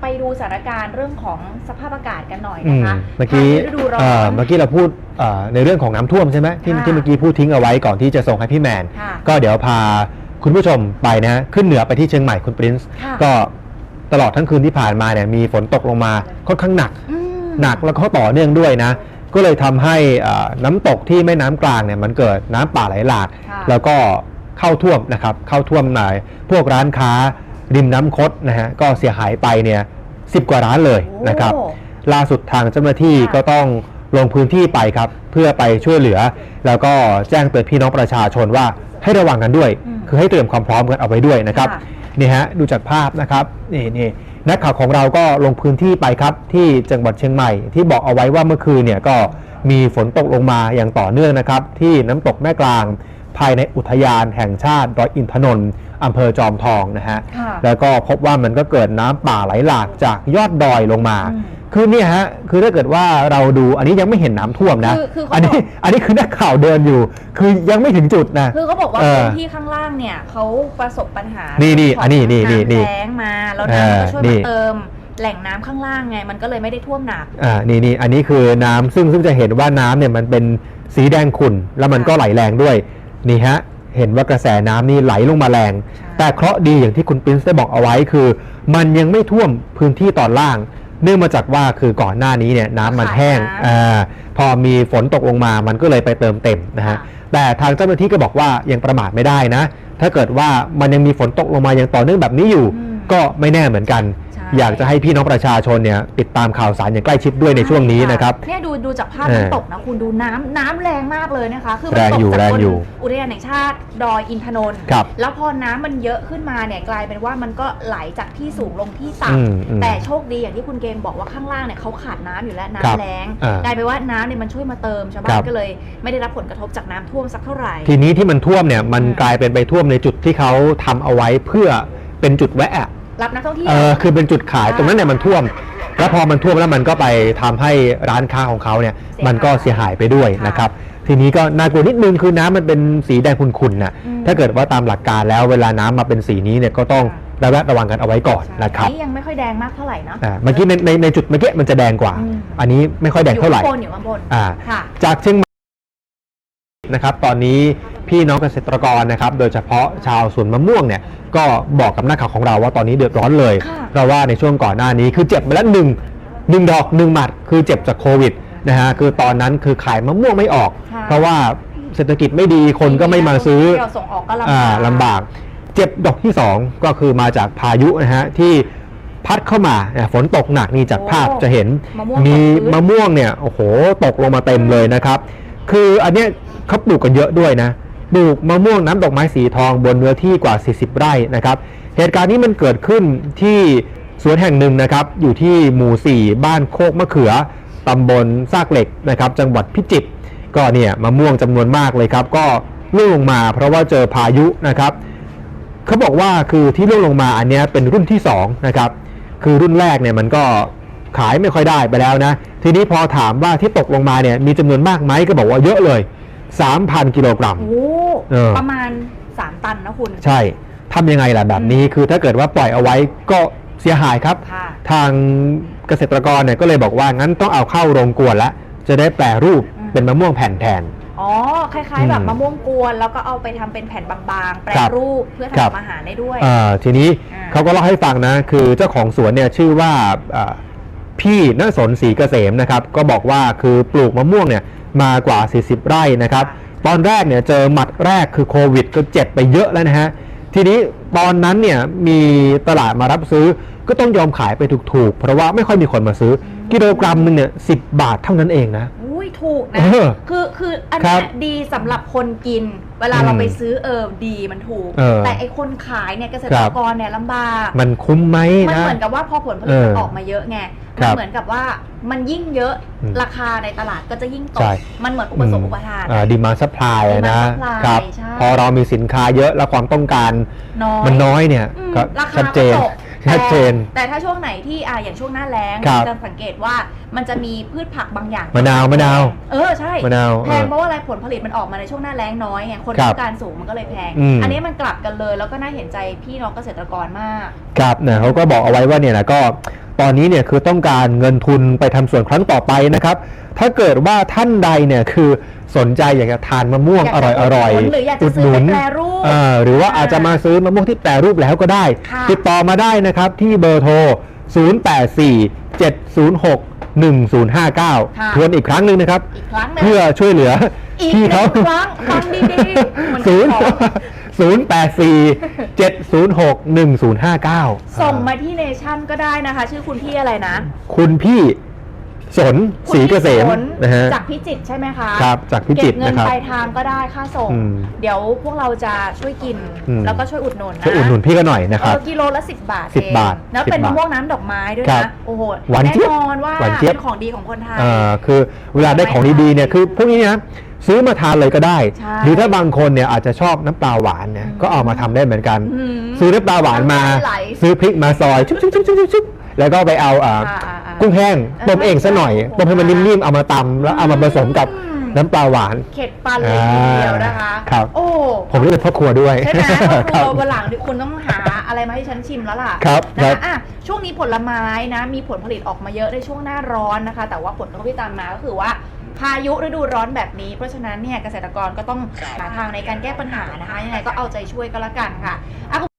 ไปดูสถานการณ์เรื่องของสภาพอากาศกันหน่อยอืนะมคะเมื่อกี้พายุฤดูร้อเอ่อนเมื่อกี้เราพูดเอ่อในเรื่องของน้ำท่วมใช่ไหมที่ค่ะ ที่เมื่อกี้พูดทิ้งเอาไว้ก่อนที่จะส่งให้พี่แมน ค่ะ ก็เดี๋ยวพาคุณผู้ชมไปนะฮะขึ้นเหนือไปที่เชียงใหม่คุณปรินซ์ค่ะก็ตลอดทั้งคืนที่ผ่านมาเนี่ยมีฝนตกลงมาค่อนข้างหนัก อืม หนักแล้วก็ต่อเนื่องด้วยนะ ก็เลยทำให้เอ่อน้ำตกที่แม่น้ำกลางเนี่ยมันเกิดน้ำป่าไหลหลาก ค่ะแล้วก็เข้าท่วมนะครับเข้าท่วมในพวกร้านค้า ริมน้ำคดนะฮะก็เสียหายไปเนี่ยสิบกว่าร้านเลยนะครับโอ้ล่าสุดทางเจ้าหน้าที่ค่ะก็ต้องลงพื้นที่ไปครับ เพื่อไปช่วยเหลือ แล้วก็แจ้งเตือนพี่น้องประชาชนว่าให้ระวังกันด้วยอืมคือให้เตรียมความพร้อมกันเอาไว้ด้วยนะครับค่ะนี่ฮะดูจากภาพนะครับนี่นี่นักข่าวของเราก็ลงพื้นที่ไปครับ ที่จังหวัดเชียงใหม่ ที่บอกเอาไว้ว่าเมื่อคืนเนี่ยก็มีฝนตกลงมาอย่างต่อเนื่องนะครับ ที่น้ำตกแม่กลาง ภายในอุทยานแห่งชาติดอยอินทนนท์ อำเภอจอมทองนะฮะค่ะแล้วก็พบว่ามันก็เกิดน้ำป่าไหลหลากจากยอดดอยลงมาอืมคือเนี่ยฮะคือถ้าเกิดว่าเราดูอันนี้ยังไม่เห็นน้ำท่วมนะคือคือเขาอันนี้บอกอันนี้คือนักข่าวเดินอยู่ คือยังไม่ถึงจุดนะคือเขาบอกว่าเออพื้นที่ข้างล่างเนี่ยเขาประสบปัญหานี่นี่เรื่งขงอันนี้นี่นี่นี่ำแล้งมาแล้วน้ำก็ช่วยเออนี่มาเติมแหล่งน้ำข้างล่างไงมันก็เลยไม่ได้ท่วมหนัก อ่า นี่นี่อันนี้คือน้ำซึ่งซึ่งจะเห็นว่าน้ำเนี่ยมันเป็นสีแดงขุ่นแล้วมันก็ไหลแรงด้วย นี่ฮะ เห็นว่ากระแสน้ำนี่ไหลลงมาแรงใช่แต่เคราะห์ดีอย่างที่คุณปรินซ์ได้บอกเอาไว้คือ มันยังไม่ท่วมพื้นที่ตอนล่าง เนื่องมาจากว่าคือก่อนหน้านี้เนี่ยน้ำมันแห้งขาดน้ำอ่าพอมีฝนตกลงมามันก็เลยไปเติมเต็มนะฮะค่ะแต่ทางเจ้าหน้าที่ก็บอกว่ายังประมาทไม่ได้นะ ถ้าเกิดว่ามันยังมีฝนตกลงมาอย่างต่อเนื่องแบบนี้อยู่อืมก็ไม่แน่เหมือนกันใช่ อยากจะให้พี่น้องประชาชนเนี่ยติดตามข่าวสารอย่างใกล้ชิดด้วยในช่วงนี้นะครับ เนี่ยดูดูจากภาพเออน้ำตกนะคุณดูน้ำน้ำแรงมากเลยนะคะ คือมัแรงตกอยู่จากแรงบนอยู่อุทยานแห่งชาติดอยอินทนนท์ครับแล้วพอน้ำมันเยอะขึ้นมาเนี่ยกลายเป็นว่ามันก็ไหลจากที่สูงลงที่ต่อืมอืมำแต่โชคดีอย่างที่คุณเกมบอกว่าข้างล่างเนี่ยเขาขาดน้ำอยู่แล้วครับน้ำแรงอ่ากลายเป็นว่าน้ำเนี่ยมันช่วยมาเติมชาวคบ้ารันบ ก็เลย ไม่ได้รับผลกระทบจากน้ำท่วมสักเท่าไหร่ ทีนี้ที่มันท่วมเนี่ยมันอืม กลายเป็นไปท่วมในจุดที่เขาทำเอาไว้เพื่อเป็นจุดแวะอะ รับนักท่องเที่ยเอวอคือเป็นจุดขายอ่าตรงนั้นเนี่ยมันท่วม แล้วพอมันท่วมแล้วมันก็ไปทำให้ร้านค้าของเขาเนี่ยเสียหายมันก็เสียหายไปด้วยค่ะนะครับ ทีนี้ก็น่ากลัวนิดนึงคือน้ำมันเป็นสีแดงขุ่นๆน่ะอืม ถ้าเกิดว่าตามหลักการแล้วเวลาน้ำมาเป็นสีนี้เนี่ยก็ต้องค่ะระแวดระวังกันเอาไว้ก่อนนะครับอันนี้ยังไม่ค่อยแดงมากเท่าไหร่เนาะ อ่าเมื่อกี้ในในในจุดเมื่อกี้มันจะแดงกว่า อืม อันนี้ไม่ค่อยแดงเท่าไหร่อยู่ข้างบนอยู่ข้างบนอ่า ค่ะ จากเชียงใหม่นะครับตอนนี้ พี่น้องเกษตรกรนะครับ โดยเฉพาะชาวสวนมะม่วงเนี่ย ก็บอกกับนักข่าวของเราว่าตอนนี้เดือดร้อนเลย ค่ะ เพราะว่าในช่วงก่อนหน้านี้คือเจ็บไปแล้วหนึ่งหนึ่งดอกหนึ่งหมัด คือเจ็บจากโควิดนะฮะ คือตอนนั้นคือขายมะม่วงไม่ออก ค่ะ เพราะว่าเศรษฐกิจไม่ดีคนก็ไม่มาซื้อเที่ยวส่งออกก็ลำอ่าบากลำบากเจ็บดอกที่ 2 ก็คือมาจากพายุนะฮะที่พัดเข้ามาเนี่ยฝนตกหนักนี่จากโอ้ภาพจะเห็นมะม่วงมีตกพื้น มะม่วงเนี่ยโอ้โหตกลงมาเต็มเลยนะครับ คืออันเนี้ยเขาปลูกกันเยอะด้วยนะ ปลูกมะม่วงน้ำดอกไม้สีทองบนเนื้อที่กว่า 40 ไร่นะครับ เหตุการณ์นี้มันเกิดขึ้นที่สวนแห่งหนึ่งนะครับ อยู่ที่หมู่ 4 บ้านโคกมะเขือตำบลซากเหล็กนะครับ จังหวัดพิจิตรก็เนี่ยมะม่วงจำนวนมากเลยครับ ก็ร่วงลงมาเพราะว่าเจอพายุนะครับเขาบอกว่าคือที่ร่วงลงมาอันนี้เป็นรุ่นที่2นะครับคือรุ่นแรกเนี่ยมันก็ขายไม่ค่อยได้ไปแล้วนะ ทีนี้พอถามว่าที่ตกลงมาเนี่ยมีจำนวนมากไหมก็บอกว่าเยอะเลย 3,000 กิโลกรัม โอ้เออ ประมาณ 3 ตันนะคุณ ใช่ทำยังไงล่ะแบบนี้ คือถ้าเกิดว่าปล่อยเอาไว้ก็เสียหายครับ ค่ะ ทางเกษตรกรเนี่ยก็เลยบอกว่างั้นต้องเอาเข้าโรงกวนแล้วจะได้แปรรูปอืม เป็นมะม่วงแผ่นแทน อ๋อ คล้ายๆ แบบอืมมะม่วงกวน แล้วก็เอาไปทำเป็นแผ่นบางๆ แปรครับรูปเพื่อครับ ทำอาหารได้ด้วย อ่าทีนี้อ่า เขาก็เล่าให้ฟังนะ คือเจ้าของสวนเนี่ยชื่อว่าอ่า พี่นสนศรีเกษมนะครับก็บอกว่าคือปลูกมะม่วงเนี่ยมากว่า 40 ไร่นะครับ ตอนแรกเนี่ยเจอหมัดแรกคือโควิดก็เจ็บไปเยอะแล้วนะฮะ ทีนี้ตอนนั้นเนี่ยมีตลาดมารับซื้อก็ต้องยอมขายไปถูกๆ เพราะว่าไม่ค่อยมีคนมาซื้อ กิโลกรัมหนึงเนี่ยสิบาทเท่านั้นเองนะ อุ้ยถูกนะ เออคือคืออันครัเนี้บยดีสำหรับคนกิน เวลาอืมเราไปซื้อเออดีมันถูก เออแต่ไอคนขายเนี่ยเกษคตรัรบกรเนี่ยลำบาก มันคุ้มไหมมันนะ เหมือนกับว่าพอผลผลิตเออมันออกมาเยอะไงครัมันบเหมือนกับว่ามันยิ่งเยอะอืมราคาในตลาดก็จะยิ่งตใช่ ก มันเหมือนอุปสงค์อุปทาน ดีมาซัพพลายนะ demand supply ครับ ใช่ พอเรามีสินค้าเยอะแล้วความต้องการน้อย มันน้อยเนี่ยอืมก็ราคาชัดเจนก็ตก ชัดเจนแต่แต่ถ้าช่วงไหนที่อ่าอย่างช่วงหน้าแล้งครับจะสังเกตว่ามันจะมีพืชผักบางอย่างมะนาวมะนาวเออใช่มะนาวแพงเออเพราะว่าอะไรผลผลิตมันออกมาในช่วงหน้าแล้งน้อยไงคนครับต้องการสูงมันก็เลยแพง อืม อันนี้มันกลับกันเลยแล้วก็น่าเห็นใจพี่น้องเกษตรกรมาก ครับเนี่ยเขาก็บอกเอาไว้ว่าเนี่ยนะก็ตอนนี้เนี่ยคือต้องการเงินทุนไปทำสวนครั้งต่อไปนะครับ ถ้าเกิดว่าท่านใดเนี่ยคือสนใจอยากจะทานมะม่วงอยากอจะร่อยอร่อยอุดหนุนหรืออยากจะซื้อไปแปรรูปเออหรือว่าอาจจะมาซื้อมะม่วงที่แปรรูปแล้วก็ได้ค่ะติดต่อมาได้นะครับที่เบอร์โทร 084 706 1059 ทวนอีกครั้งหนึ่งนะครับอีกครั้งหนึงเพื่อช่วยเหลืออีกพี่หนึ่เขางครั้งฟังดีๆเหมือนศูนย์ ของศูนย์แปดสี่เจ็ดศูนย์หกหนึ่งศูนย์ห้าเก้าส่งมาที่เนชั่นก็ได้นะคะ ชื่อคุณพี่อะไรนะคุณพี่สนศรีเกษมคุณพี่สนะฮะ จากพิจิตรใช่ไหมคะครับจากพิจิตรเก็บเงินนะครับปลายทางก็ได้ค่าส่ง อืมเดี๋ยวพวกเราจะช่วยกินอืม แล้วก็ช่วยอุดหนุนนะช่วยอุดหนุนพี่กันหน่อยนะครับเออกิโลละ 10 บาท10เองบาทแล้ว10เป็นมะบาทม่วงน้ำดอกไม้ด้วยครันะบโอ้โหหวานแน่เจี๊ยบนอนว่าหวานเจี๊ยบ เป็นของดีของคนไทยอ่าคือเวลาได้ของดีๆเนี่ยคือพวกนี้นะ ซื้อมาทานเลยก็ได้ ใช่หรือถ้าบางคนเนี่ยอาจจะชอบน้ำปลาหวานเนี่ยอืมก็เอามาทำได้เหมือนกัน อืมซื้อน้ำปลาหวานมา น้ำลายไหลซื้อพริกมาซอยชุบชุบชุบชุบชุบแล้วก็ไปเอาอ่าอ่าอ่าอ่ากุ้งแห้งต้มเองซะหน่อยโอ้โหต้มให้มันนิ่มๆเอามาตำแล้วเอามาผสมกับอืมน้ำปลาหวาน เข็ดปันเลยทีเดียวนะคะ ครับ โอ้ผมนี่เป็นพ่อครัวด้วยใช่ไหมคครัรับบ วันหลังคุณต้องหาอะไรมาให้ฉันชิมแล้วล่ะครับนะครับอะช่วงนี้ผลไม้นะ มีผลผลิตออกมาเยอะในช่วงหน้าร้อนนะคะ แต่ว่าผลกระทบที่ตามมาก็คือว่า พายุฤดูร้อนแบบนี้ เพราะฉะนั้นเนี่ยเกษตรกรก็ต้องหาทางในการแก้ปัญหานะคะยังไงก็เอาใจช่วยก็แล้วกันค่ะอะ